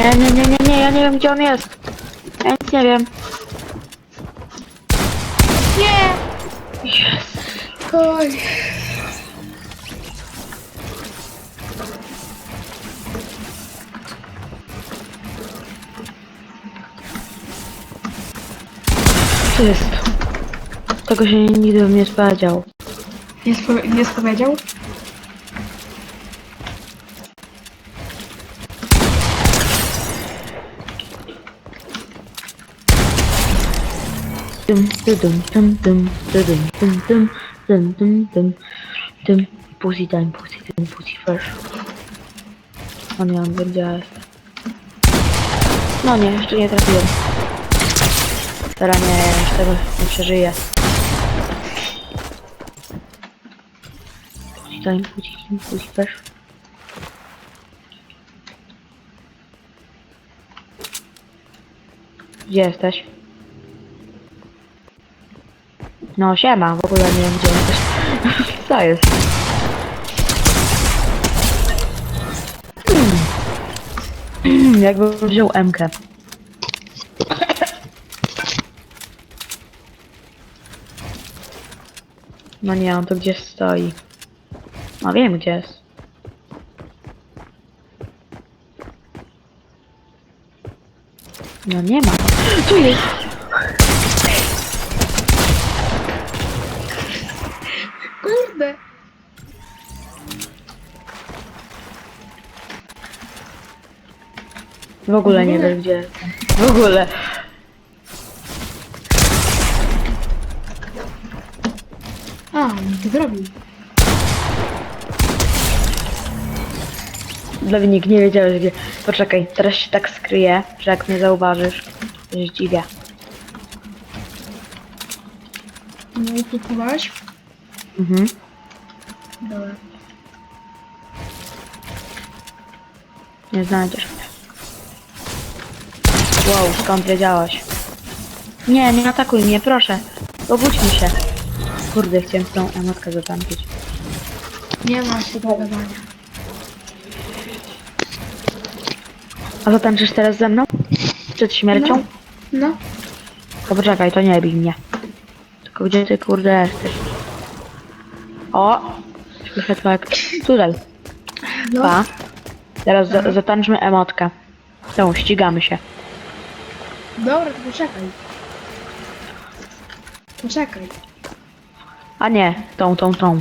Nie, nie, nie, nie, nie, ja nie wiem gdzie on jest. Ja nic nie wiem. Nie! Oj. Co jest? Tego się nigdy bym nie spodziewał. Nie, spo, nie spowiedział? Dum, dum, dum, dum, dum, dum, dum, dum, dum, dum, dum. Pussy time, pussy time, pussy first. O nie, on będzie. No nie, jeszcze nie trafiłem. Teraz nie, jeszcze tego nie przeżyję. Pussy time, pussy time, pussy first. Gdzie jesteś? No siema, w ogóle nie wiem gdzie jesteś. Co jest? Jakbym wziął MK. No nie, on tu gdzieś stoi. No wiem gdzie jest. No nie ma. Tu jest! Kurde! W ogóle nie wiem gdzie. W ogóle. A, to zrobił. Dominik, nie wiedziałeś gdzie. Poczekaj, teraz się tak skryję, że jak mnie zauważysz, to się zdziwię. No i kupowałeś? Mhm. Dobra. Nie znajdziesz mnie. Wow, skąd wiedziałaś? Nie, nie atakuj mnie, proszę. Obudź mi się. Kurde, chciałem tą emotkę zatampić. Nie ma się do gadania. A zatańczysz teraz ze mną? Przed śmiercią? No. To poczekaj, to nie bij mnie. Tylko gdzie ty kurde jesteś? O! To jak... Tutaj. No. Pa. Teraz za zatańczmy emotkę. Tą, ścigamy się. Dobra, to poczekaj. Poczekaj. A nie, tą, tą, tą.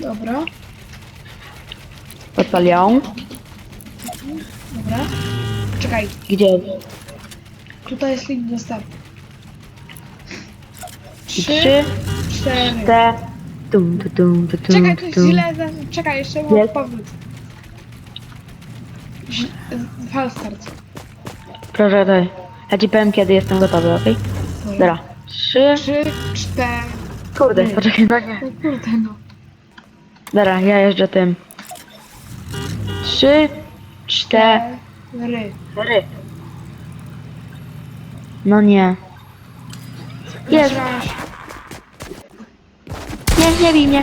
Dobra. Podpal ją. Dobra. Czekaj. Gdzie? Tutaj jest link do startu. I Trzy, cztery. cztery. Tum, tu, tum, tu, tum, Czekaj, to tum. źle. za- Czekaj, jeszcze mam Jest. powrót. Ź- Fal start. Proszę, daj. Ja ci powiem kiedy jestem gotowy, okej? Dobra. Trzy. Trzy, cztery. Kurde, Nie. poczekaj, no kurde no. Dobra, ja jeżdżę tym. Trzy, cztery. Ry. No nie. Jest. Nie, nie bij mnie.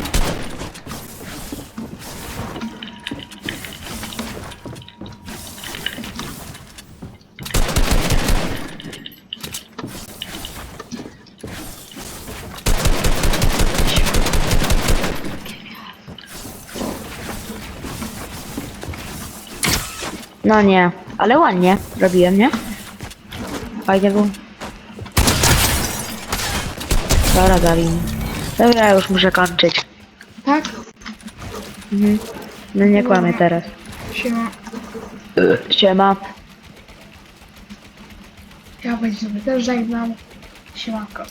No nie, ale ładnie robiłem, nie? Fajnie było. Dobra, Galin. Dobra, ja już muszę kończyć. Tak? Mhm. No nie kłamię teraz. Siema. Siema. Ja będzie sobie też żegnam. Siemanko.